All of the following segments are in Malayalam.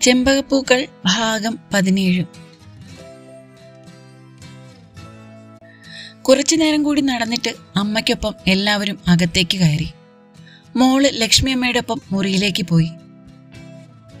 ചെമ്പകപ്പൂക്കൾ ഭാഗം പതിനേഴ്. കുറച്ചു നേരം കൂടി നടന്നിട്ട് അമ്മയ്ക്കൊപ്പം എല്ലാവരും അകത്തേക്ക് കയറി. മോൾ ലക്ഷ്മി അമ്മയുടെ ഒപ്പം മുറിയിലേക്ക് പോയി.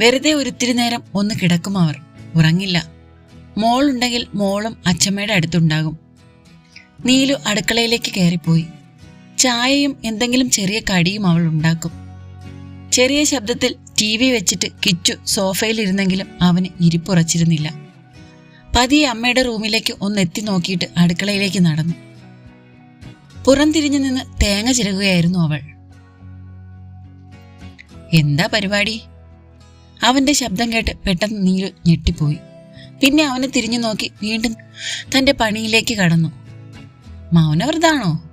വെറുതെ ഒരിത്തിരി നേരം ഒന്ന് കിടക്കും അവർ. ഉറങ്ങില്ല. മോളുണ്ടെങ്കിൽ മോളും അച്ഛമ്മയുടെ അടുത്തുണ്ടാകും. നീലു അടുക്കളയിലേക്ക് കയറിപ്പോയി. ചായയും എന്തെങ്കിലും ചെറിയ കടിയും അവൾ ഉണ്ടാക്കും. ചെറിയ ശബ്ദത്തിൽ ടി വി വെച്ചിട്ട് കിച്ചു സോഫയിലിരുന്നെങ്കിലും അവന് ഇരിപ്പുറച്ചിരുന്നില്ല. പതിയെ അമ്മയുടെ റൂമിലേക്ക് ഒന്ന് എത്തി നോക്കിയിട്ട് അടുക്കളയിലേക്ക് നടന്നു. പുറംതിരിഞ്ഞു നിന്ന് തേങ്ങ ചിരകുകയായിരുന്നു അവൾ. എന്താ പരിപാടി? അവന്റെ ശബ്ദം കേട്ട് പെട്ടെന്ന് നീലു ഞെട്ടിപ്പോയി. പിന്നെ അവനെ തിരിഞ്ഞു നോക്കി വീണ്ടും തന്റെ പണിയിലേക്ക് കടന്നു. മൗനവ്രതാണോ?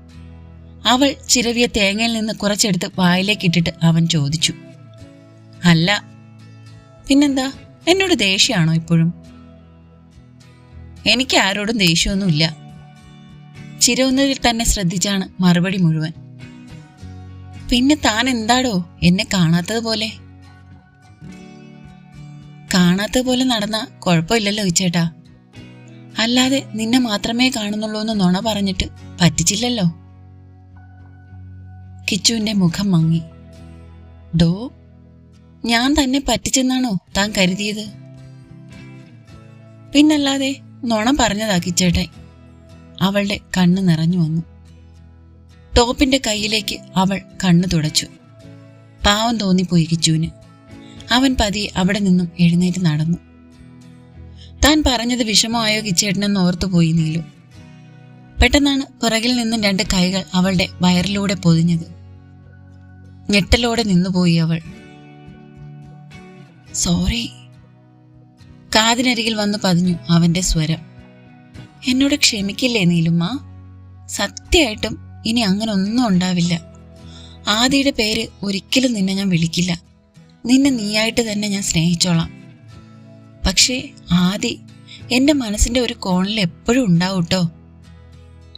അവൾ ചിരവിയ തേങ്ങയിൽ നിന്ന് കുറച്ചെടുത്ത് വായിലേക്ക് ഇട്ടിട്ട് അവൻ ചോദിച്ചു. അല്ല പിന്നെന്താ? എന്നോട് ദേഷ്യമാണോ ഇപ്പോഴും? എനിക്ക് ആരോടും ദേഷ്യമൊന്നുമില്ല. ചിരവുന്നതിൽ തന്നെ ശ്രദ്ധിച്ചാണ് മറുപടി മുഴുവൻ. പിന്നെ താൻ എന്താടോ എന്നെ കാണാത്തതുപോലെ കാണാത്തതുപോലെ കാണാത്തത് പോലെ നടന്ന കുഴപ്പമില്ലല്ലോ ഇച്ചേട്ടാ. അല്ലാതെ നിന്നെ മാത്രമേ കാണുന്നുള്ളൂ എന്ന് നുണ പറഞ്ഞിട്ട് പറ്റിച്ചില്ലല്ലോ? കിച്ചുവിന്റെ മുഖം മങ്ങി. ഡോ ഞാൻ തന്നെ പറ്റിച്ചെന്നാണോ താൻ കരുതിയത്? പിന്നല്ലാതെ നുണ പറഞ്ഞതാ കിച്ചേട്ടൻ. അവളുടെ കണ്ണ് നിറഞ്ഞു വന്നു. ടോപ്പിന്റെ കയ്യിലേക്ക് അവൾ കണ്ണു തുടച്ചു. പാവം തോന്നിപ്പോയി കിച്ചുവിന്. അവൻ പതിയെ അവിടെ നിന്നും എഴുന്നേറ്റ് നടന്നു. താൻ പറഞ്ഞത് വിഷമമായോ കിച്ചേട്ടനെന്ന് ഓർത്തുപോയി നീലു. പെട്ടെന്നാണ് പുറകിൽ നിന്നും രണ്ട് കൈകൾ അവളുടെ വയറിലൂടെ പൊതിഞ്ഞത്. ഞെട്ടലോടെ നിന്നുപോയി അവൾ. സോറി. കാതിനരികിൽ വന്നു പതിഞ്ഞു അവന്റെ സ്വരം. എന്നോട് ക്ഷമിക്കില്ലേ നീലുമ്മ? സത്യമായിട്ടും ഇനി അങ്ങനെ ഒന്നും ഉണ്ടാവില്ല. ആദിയുടെ പേര് ഒരിക്കലും നിന്നെ ഞാൻ വിളിക്കില്ല. നിന്നെ നീയായിട്ട് തന്നെ ഞാൻ സ്നേഹിച്ചോളാം. പക്ഷേ ആദി എന്റെ മനസ്സിന്റെ ഒരു കോണിൽ എപ്പോഴും ഉണ്ടാവും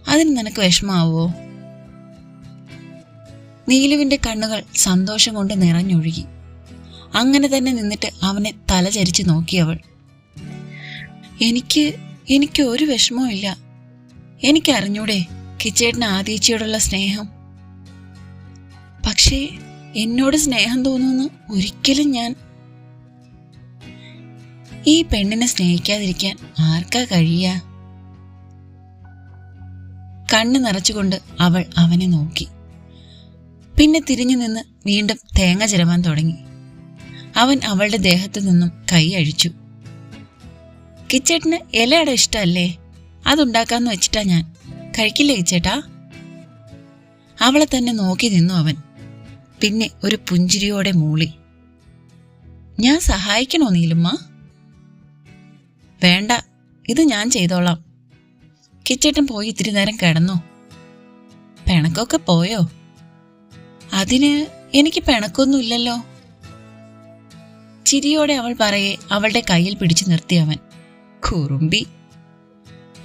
അതിന് നിനക്ക് വിഷമാവോ നീലുവിന്റെ കണ്ണുകൾ സന്തോഷം കൊണ്ട് നിറഞ്ഞൊഴുകി. അങ്ങനെ തന്നെ നിന്നിട്ട് അവനെ തലചരിച്ച് നോക്കിയവൾ എനിക്ക് എനിക്ക് ഒരു വിഷമവും ഇല്ല. എനിക്കറിഞ്ഞൂടെ കിച്ചേട്ടന് ആദീച്ചയോടുള്ള സ്നേഹം. പക്ഷേ എന്നോട് സ്നേഹം തോന്നുമെന്ന് ഒരിക്കലും ഞാൻ. ഈ പെണ്ണിനെ സ്നേഹിക്കാതിരിക്കാൻ ആർക്കാ കഴിയ കണ്ണ് നിറച്ചുകൊണ്ട് അവൾ അവനെ നോക്കി. പിന്നെ തിരിഞ്ഞു നിന്ന് വീണ്ടും തേങ്ങ ചിരവാൻ തുടങ്ങി. അവൻ അവളുടെ ദേഹത്തു നിന്നും കൈ അഴിച്ചു. കിച്ചേട്ടന് ഇലയുടെ ഇഷ്ടമല്ലേ അതുണ്ടാക്കാന്ന് വെച്ചിട്ടാ ഞാൻ. കഴിക്കില്ലേ കിച്ചേട്ടാ? അവളെ തന്നെ നോക്കി നിന്നു അവൻ. പിന്നെ ഒരു പുഞ്ചിരിയോടെ മൂളി. ഞാൻ സഹായിക്കണോ നീലുമ്മ? വേണ്ട ഇത് ഞാൻ ചെയ്തോളാം. കിച്ചേട്ടൻ പോയി ഇത്തിരി നേരം കിടന്നോ. പിണക്കൊക്കെ പോയോ? അതിന് എനിക്ക് പിണക്കൊന്നുമില്ലല്ലോ. ചിരിയോടെ അവൾ പറയെ അവളുടെ കയ്യിൽ പിടിച്ചു നിർത്തി അവൻ. കുറുമ്പി.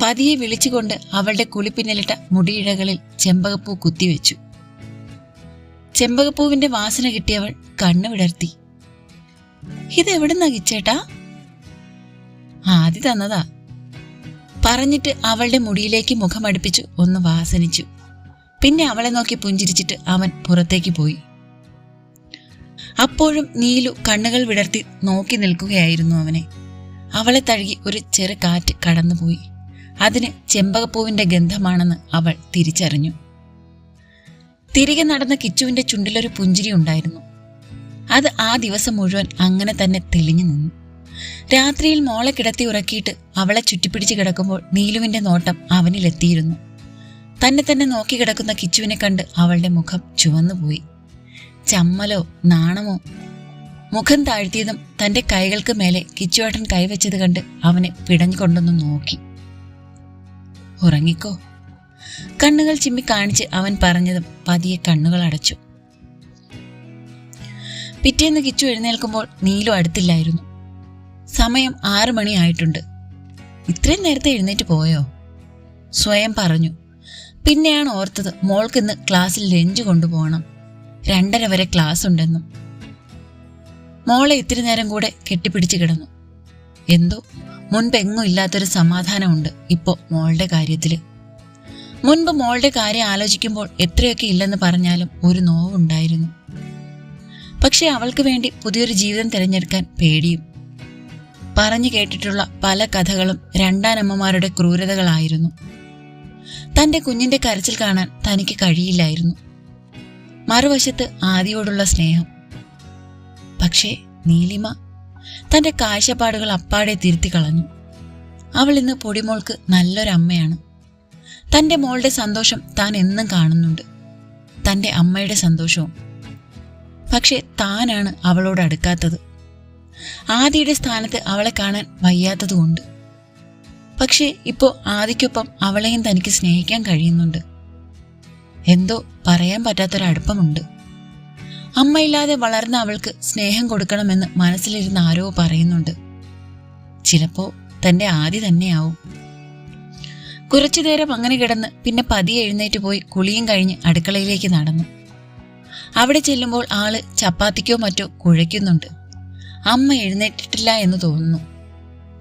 പതിയെ വിളിച്ചുകൊണ്ട് അവളുടെ കുളിപ്പിന്നലിട്ട മുടിയിഴകളിൽ ചെമ്പകപ്പൂ കുത്തിവെച്ചു ചെമ്പകപ്പൂവിന്റെ വാസന കിട്ടിയവൾ കണ്ണു വിടർത്തി. ഇതെവിടുന്നാ കിച്ചേട്ടാ? ആദ്യ തന്നതാ. പറഞ്ഞിട്ട് അവളുടെ മുടിയിലേക്ക് മുഖമടുപ്പിച്ചു ഒന്ന് വാസനിച്ചു. പിന്നെ അവളെ നോക്കി പുഞ്ചിരിച്ചിട്ട് അവൻ പുറത്തേക്ക് പോയി. അപ്പോഴും നീലു കണ്ണുകൾ വിടർത്തി നോക്കി നിൽക്കുകയായിരുന്നു അവനെ. അവളെ തഴുകി ഒരു ചെറു കാറ്റ് കടന്നുപോയി. അതിന് ചെമ്പകപ്പൂവിന്റെ ഗന്ധമാണെന്ന് അവൾ തിരിച്ചറിഞ്ഞു. തിരികെ നടന്ന കിച്ചുവിന്റെ ചുണ്ടിലൊരു പുഞ്ചിരി ഉണ്ടായിരുന്നു. അത് ആ ദിവസം മുഴുവൻ അങ്ങനെ തന്നെ തെളിഞ്ഞു നിന്നു. രാത്രിയിൽ മോളെ കിടത്തി ഉറക്കിയിട്ട് അവളെ ചുറ്റിപ്പിടിച്ച് കിടക്കുമ്പോൾ നീലുവിന്റെ നോട്ടം അവനിലെത്തിയിരുന്നു. തന്നെ തന്നെ നോക്കി കിടക്കുന്ന കിച്ചുവിനെ കണ്ട് അവളുടെ മുഖം ചുവന്നുപോയി. ചമ്മലോ നാണമോ? മുഖം താഴ്ത്തിയതും തന്റെ കൈകൾക്ക് മേലെ കിച്ചുവേട്ടൻ കൈവച്ചത് കണ്ട് അവനെ പിടഞ്ഞുകൊണ്ടൊന്ന് നോക്കി. ഉറങ്ങിക്കോ. കണ്ണുകൾ ചിമ്മി കാണിച്ച് അവൻ പറഞ്ഞതും പതിയെ കണ്ണുകൾ അടച്ചു. പിറ്റേന്ന് കിച്ചു എഴുന്നേൽക്കുമ്പോൾ നീലു അടുത്തില്ലായിരുന്നു. സമയം ആറു മണിയായിട്ടുണ്ട്. ഇത്രയും നേരത്തെ എഴുന്നേറ്റ് പോയോ? സ്വയം പറഞ്ഞു. പിന്നെയാണ് ഓർത്തത് മോൾക്ക് ഇന്ന് ക്ലാസ്സിൽ ലഞ്ച് കൊണ്ടുപോകണം. രണ്ടര വരെ ക്ലാസ് ഉണ്ടെന്നും. മോളെ ഇത്തിരി നേരം കൂടെ കെട്ടിപ്പിടിച്ച് കിടന്നു. എന്തോ? മുൻപെങ്ങും ഇല്ലാത്തൊരു സമാധാനമുണ്ട് ഇപ്പോൾ മോളുടെ കാര്യത്തിൽ മുൻപ് മോളുടെ കാര്യം ആലോചിക്കുമ്പോൾ എത്രയൊക്കെ ഇല്ലെന്ന് പറഞ്ഞാലും ഒരു നോവുണ്ടായിരുന്നു. പക്ഷെ അവൾക്ക് വേണ്ടി പുതിയൊരു ജീവിതം തിരഞ്ഞെടുക്കാൻ പേടിയും. പറഞ്ഞു കേട്ടിട്ടുള്ള പല കഥകളും രണ്ടാനമ്മമാരുടെ ക്രൂരതകളായിരുന്നു. തന്റെ കുഞ്ഞിന്റെ കരച്ചിൽ കാണാൻ തനിക്ക് കഴിയില്ലായിരുന്നു. മറുവശത്ത് ആദിയോടുള്ള സ്നേഹം. പക്ഷേ നീലിമ തന്റെ കാഴ്ചപ്പാടുകൾ അപ്പാടെ തിരുത്തി കളഞ്ഞു. അവൾ ഇന്ന് പൊടിമോൾക്ക് നല്ലൊരമ്മയാണ് തന്റെ മോളുടെ സന്തോഷം താൻ എന്നും കാണുന്നുണ്ട്. തന്റെ അമ്മയുടെ സന്തോഷവും. പക്ഷെ താനാണ് അവളോട് അടുക്കാത്തത്. ആദിയുടെ സ്ഥാനത്ത് അവളെ കാണാൻ വയ്യാത്തതുകൊണ്ട്. പക്ഷേ ഇപ്പോ ആദിക്കൊപ്പം അവളെയും തനിക്ക് സ്നേഹിക്കാൻ കഴിയുന്നുണ്ട്. എന്തോ പറയാൻ പറ്റാത്തൊരടുപ്പമുണ്ട്. അമ്മയില്ലാതെ വളർന്ന അവൾക്ക് സ്നേഹം കൊടുക്കണമെന്ന് മനസ്സിലിരുന്ന് ആരോ പറയുന്നുണ്ട്. ചിലപ്പോ തന്റെ ആദി തന്നെയാവും. കുറച്ചു നേരം അങ്ങനെ കിടന്ന് പിന്നെ പതിയെ എഴുന്നേറ്റ് പോയി കുളിയും കഴിഞ്ഞ് അടുക്കളയിലേക്ക് നടന്നു. അവിടെ ചെല്ലുമ്പോൾ ആൾ ചപ്പാത്തിക്കോ മറ്റോ കുഴയ്ക്കുന്നുണ്ട്. അമ്മ എഴുന്നേറ്റിട്ടില്ല എന്ന് തോന്നുന്നു.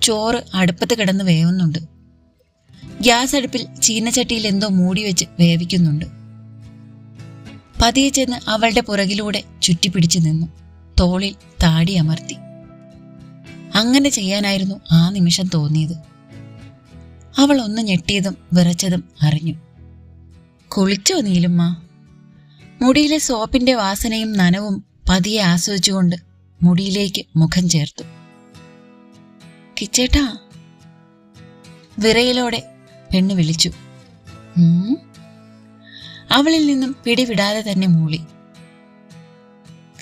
ചോറ് അടുപ്പത്ത് കിടന്ന് വേവുന്നുണ്ട്. ഗ്യാസ് അടുപ്പിൽ ചീനച്ചട്ടിയിൽ എന്തോ മൂടി വെച്ച് വേവിക്കുന്നുണ്ട്. പതിയെ ചെന്ന് അവളുടെ പുറകിലൂടെ ചുറ്റിപ്പിടിച്ചു നിന്നു. തോളിൽ താടി അമർത്തി. അങ്ങനെ ചെയ്യാനായിരുന്നു ആ നിമിഷം തോന്നിയത്. അവൾ ഒന്ന് ഞെട്ടിയതും വിറച്ചതും അറിഞ്ഞു. കുളിച്ചോ നീലുമ്മ? മുടിയിലെ സോപ്പിന്റെ വാസനയും നനവും പതിയെ ആസ്വദിച്ചുകൊണ്ട് മുടിയിലേക്ക് മുഖം ചേർത്തു. കിച്ചേട്ടാ വിറയിലോടെ പെണ്ണ് വിളിച്ചു? അവളിൽ നിന്നും പിടിവിടാതെ തന്നെ മൂളി.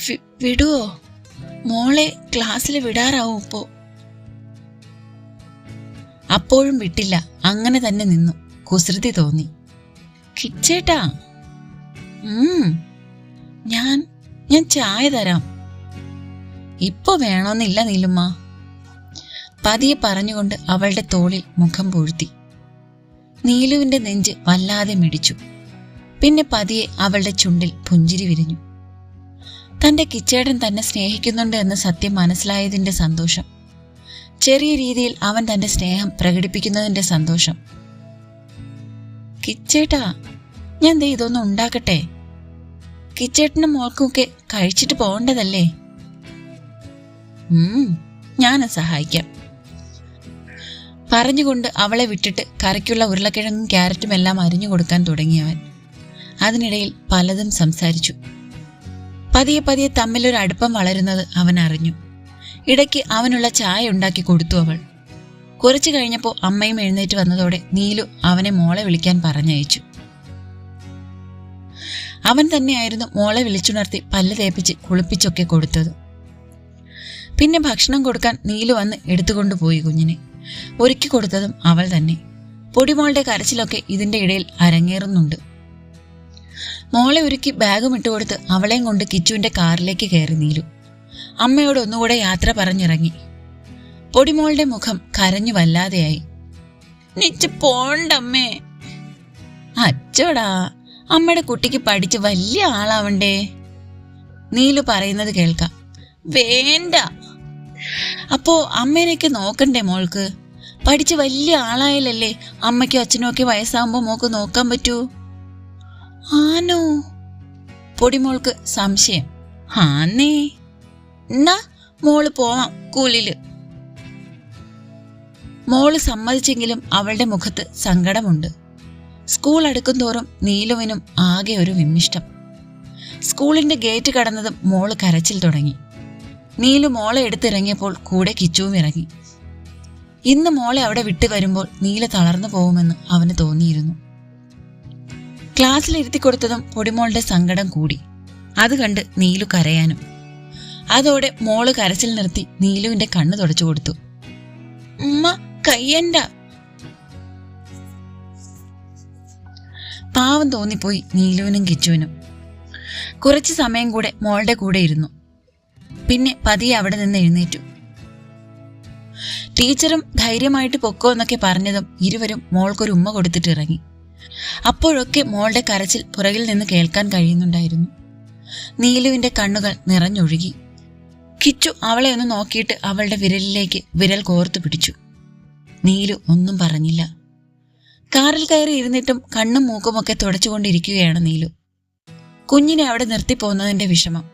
"വി- വിടുവോ? മോളെ ക്ലാസ്സിൽ വിടാറാവും ഇപ്പോ. അപ്പോഴും വിട്ടില്ല. അങ്ങനെ തന്നെ നിന്നു. കുസൃതി തോന്നി. കിച്ചേട്ടാ. ഞാൻ ഞാൻ ചായ തരാം. ഇപ്പൊ വേണോന്നില്ല നീലുമ്മ. പതിയെ പറഞ്ഞുകൊണ്ട് അവളുടെ തോളിൽ മുഖം പൂഴ്ത്തി. നീലുവിന്റെ നെഞ്ച് വല്ലാതെ മിടിച്ചു. പിന്നെ പതിയെ അവളുടെ ചുണ്ടിൽ പുഞ്ചിരി വിരിഞ്ഞു. തന്റെ കിച്ചേടൻ തന്നെ സ്നേഹിക്കുന്നുണ്ട് എന്ന സത്യം മനസ്സിലായതിന്റെ സന്തോഷം. ചെറിയ രീതിയിൽ അവൻ തന്റെ സ്നേഹം പ്രകടിപ്പിക്കുന്നതിന്റെ സന്തോഷം. കിച്ചേട്ടാ ഞാൻ ദേ ഇതൊന്നും ഉണ്ടാക്കട്ടെ? കിച്ചേട്ടനും മോൾക്കുമൊക്കെ കഴിച്ചിട്ട് പോകേണ്ടതല്ലേ? ഞാൻ സഹായിക്കാം. പറഞ്ഞുകൊണ്ട് അവളെ വിട്ടിട്ട് കറിക്കുള്ള ഉരുളക്കിഴങ്ങും ക്യാരറ്റും എല്ലാം അരിഞ്ഞു കൊടുക്കാൻ തുടങ്ങിയവൻ. അതിനിടയിൽ പലതും സംസാരിച്ചു. പതിയെ പതിയെ തമ്മിലൊരു അടുപ്പം വളരുന്നത് അവൻ അറിഞ്ഞു. ഇടയ്ക്ക് അവനുള്ള ചായ ഉണ്ടാക്കി കൊടുത്തു അവൾ. കുറച്ചു കഴിഞ്ഞപ്പോൾ അമ്മയും എഴുന്നേറ്റ് വന്നതോടെ നീലു അവനെ മോളെ വിളിക്കാൻ പറഞ്ഞയച്ചു. അവൻ തന്നെയായിരുന്നു മോളെ വിളിച്ചുണർത്തി പല്ല് തേപ്പിച്ച് കുളിപ്പിച്ചൊക്കെ കൊടുത്തത്. പിന്നെ ഭക്ഷണം കൊടുക്കാൻ നീലു വന്ന് എടുത്തുകൊണ്ടുപോയി കുഞ്ഞിനെ. ഒരുക്കി കൊടുത്തതും അവൾ തന്നെ. പൊടിമോളുടെ കരച്ചിലൊക്കെ ഇതിന്റെ ഇടയിൽ അരങ്ങേറുന്നുണ്ട്. മോളെ ഒരുക്കി ബാഗും ഇട്ടുകൊടുത്ത് അവളെയും കൊണ്ട് കിച്ചുവിന്റെ കാറിലേക്ക് കയറി നീലു. അമ്മയോട് ഒന്നുകൂടെ യാത്ര പറഞ്ഞിറങ്ങി. പൊടിമോളുടെ മുഖം കരഞ്ഞു വല്ലാതെയായി. പോണ്ടമ്മേ. അച്ചോടാ അമ്മയുടെ കുട്ടിക്ക് പഠിച്ച് വലിയ ആളാവണ്ടേ? നീലു പറയുന്നത് കേൾക്കാം. വേണ്ട. അപ്പോ അമ്മേനെയൊക്കെ നോക്കണ്ടേ മോൾക്ക്? പഠിച്ച് വലിയ ആളായാലല്ലേ അമ്മയ്ക്കും അച്ഛനും ഒക്കെ വയസ്സാകുമ്പോ മോക്ക് നോക്കാൻ പറ്റൂ? ആനോ? പൊടിമോൾക്ക് സംശയം. ആന്നേ. എന്നാ മോൾ പോവാം കൂലിൽ. മോൾ സമ്മതിച്ചെങ്കിലും അവളുടെ മുഖത്ത് സങ്കടമുണ്ട്. സ്കൂൾ അടുക്കും തോറും നീലുവിനും ആകെ ഒരു വിമ്മിഷ്ടം. സ്കൂളിന്റെ ഗേറ്റ് കടന്നതും മോൾ കരച്ചിൽ തുടങ്ങി. നീലു മോളെ എടുത്തിറങ്ങിയപ്പോൾ കൂടെ കിച്ചുവും ഇറങ്ങി. ഇന്ന് മോളെ അവിടെ വിട്ടു വരുമ്പോൾ നീല തളർന്നു പോകുമെന്ന് അവന് തോന്നിയിരുന്നു. ക്ലാസ്സിലിരുത്തി കൊടുത്തതും പൊടിമോളുടെ സങ്കടം കൂടി. അത് കണ്ട് നീലു കരയാനും. അതോടെ മോൾ കരച്ചിൽ നിർത്തി നീലുവിന്റെ കണ്ണ് തുടച്ചു കൊടുത്തു. ഉമ്മ കയ്യണ്ട. പാവം തോന്നിപ്പോയി നീലുവിനും കിച്ചുവിനും. കുറച്ചു സമയം കൂടെ മോളുടെ കൂടെ ഇരുന്നു. പിന്നെ പതിയെ അവിടെ നിന്ന് എഴുന്നേറ്റു. ടീച്ചറും ധൈര്യമായിട്ട് പൊക്കോ എന്നൊക്കെ പറഞ്ഞതും ഇരുവരും മോൾക്കൊരു ഉമ്മ കൊടുത്തിട്ട് ഇറങ്ങി. അപ്പോഴൊക്കെ മോളുടെ കരച്ചിൽ പുറകിൽ നിന്ന് കേൾക്കാൻ കഴിയുന്നുണ്ടായിരുന്നു. നീലുവിന്റെ കണ്ണുകൾ നിറഞ്ഞൊഴുകി. കിച്ചു അവളെ ഒന്ന് നോക്കിയിട്ട് അവളുടെ വിരലിലേക്ക് വിരൽ കോർത്തു പിടിച്ചു. നീലു ഒന്നും പറഞ്ഞില്ല. കാറിൽ കയറി ഇരുന്നിട്ടും കണ്ണും മൂക്കുമൊക്കെ തുടച്ചുകൊണ്ടിരിക്കുകയാണ് നീലു. കുഞ്ഞിനെ അവിടെ നിർത്തിപ്പോകുന്നതിന്റെ വിഷമം.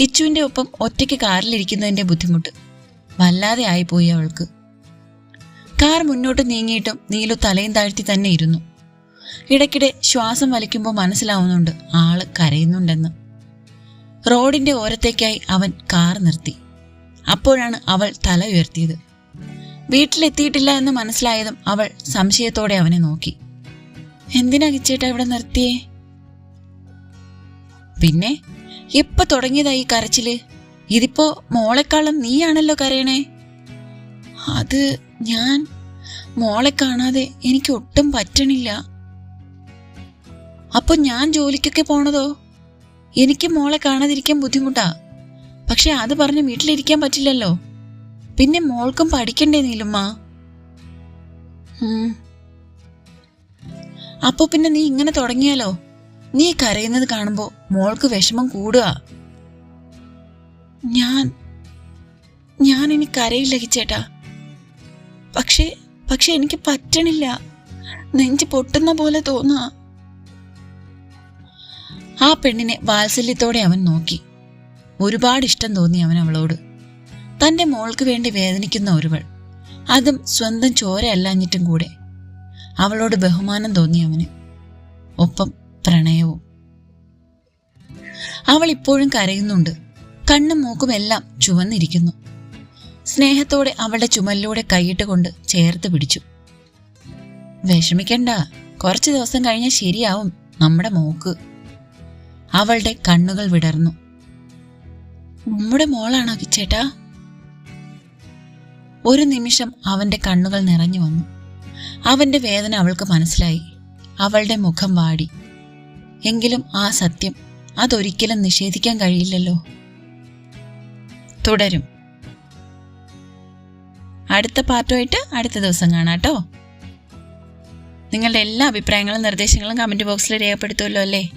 കിച്ചുവിന്റെ ഒപ്പം ഒറ്റയ്ക്ക് കാറിലിരിക്കുന്നതിന്റെ ബുദ്ധിമുട്ട്. വല്ലാതെ ആയിപ്പോയി അവൾക്ക്. കാർ മുന്നോട്ട് നീങ്ങിയിട്ടും നീലു തലയും താഴ്ത്തി തന്നെ ഇരുന്നു. ഇടയ്ക്കിടെ ശ്വാസം വലിക്കുമ്പോൾ മനസ്സിലാവുന്നുണ്ട് ആൾ കരയുന്നുണ്ടെന്ന്. റോഡിന്റെ ഓരത്തേക്കായി അവൻ കാർ നിർത്തി. അപ്പോഴാണ് അവൾ തല ഉയർത്തിയത്. വീട്ടിലെത്തിയിട്ടില്ല എന്ന് മനസ്സിലായതും അവൾ സംശയത്തോടെ അവനെ നോക്കി. എന്തിനാ കിച്ചേട്ട ഇവിടെ നിർത്തിയേ? പിന്നെ എപ്പോ തുടങ്ങിയതായി കരച്ചിൽ. ഇതിപ്പോ മോളെക്കാളും നീയാണല്ലോ കരയണേ? അത് ഞാൻ മോളെ കാണാതെ എനിക്ക് ഒട്ടും പറ്റണില്ല. അപ്പൊ ഞാൻ ജോലിക്കൊക്കെ പോണതോ? എനിക്ക് മോളെ കാണാതിരിക്കാൻ ബുദ്ധിമുട്ടാ. പക്ഷെ അത് പറഞ്ഞ് വീട്ടിലിരിക്കാൻ പറ്റില്ലല്ലോ. പിന്നെ മോൾക്കും പഠിക്കണ്ടേ നീലുമ്മ? അപ്പോ പിന്നെ നീ ഇങ്ങനെ തുടങ്ങിയാലോ? നീ കരയുന്നത് കാണുമ്പോ മോൾക്ക് വിഷമം കൂടുക. ഞാൻ ഞാൻ ഇനി കരയില്ല ചേട്ടാ പക്ഷേ പക്ഷെ എനിക്ക് പറ്റണില്ല. നെഞ്ച് പൊട്ടുന്ന പോലെ തോന്നാ. ആ പെണ്ണിനെ വാത്സല്യത്തോടെ അവൻ നോക്കി. ഒരുപാട് ഇഷ്ടം തോന്നി അവൻ അവളോട്. തന്റെ മോൾക്ക് വേണ്ടി വേദനിക്കുന്ന ഒരുവൾ. അതും സ്വന്തം ചോര അല്ലാഞ്ഞിട്ടും കൂടെ. അവളോട് ബഹുമാനം തോന്നി അവന്. ഒപ്പം പ്രണയവും. അവൾ ഇപ്പോഴും കരയുന്നുണ്ട്. കണ്ണും മൂക്കുമെല്ലാം ചുവന്നിരിക്കുന്നു. സ്നേഹത്തോടെ അവളുടെ ചുമലിലൂടെ കൈയിട്ട് കൊണ്ട് ചേർത്ത് പിടിച്ചു. വിഷമിക്കണ്ട കുറച്ച് ദിവസം കഴിഞ്ഞാൽ ശരിയാവും നമ്മുടെ മൂക്ക്. അവളുടെ കണ്ണുകൾ വിടർന്നു. നമ്മുടെ മോളാണോ കിച്ചേട്ടാ ഒരു നിമിഷം അവന്റെ കണ്ണുകൾ നിറഞ്ഞു വന്നു. അവന്റെ വേദന അവൾക്ക് മനസ്സിലായി. അവളുടെ മുഖം വാടി. എങ്കിലും ആ സത്യം അതൊരിക്കലും നിഷേധിക്കാൻ കഴിയില്ലല്ലോ. തുടരും. അടുത്ത പാർട്ടുമായിട്ട് അടുത്ത ദിവസം കാണാം കേട്ടോ. നിങ്ങളുടെ എല്ലാ അഭിപ്രായങ്ങളും നിർദ്ദേശങ്ങളും കമന്റ് ബോക്സിൽ രേഖപ്പെടുത്തുമല്ലോ അല്ലേ?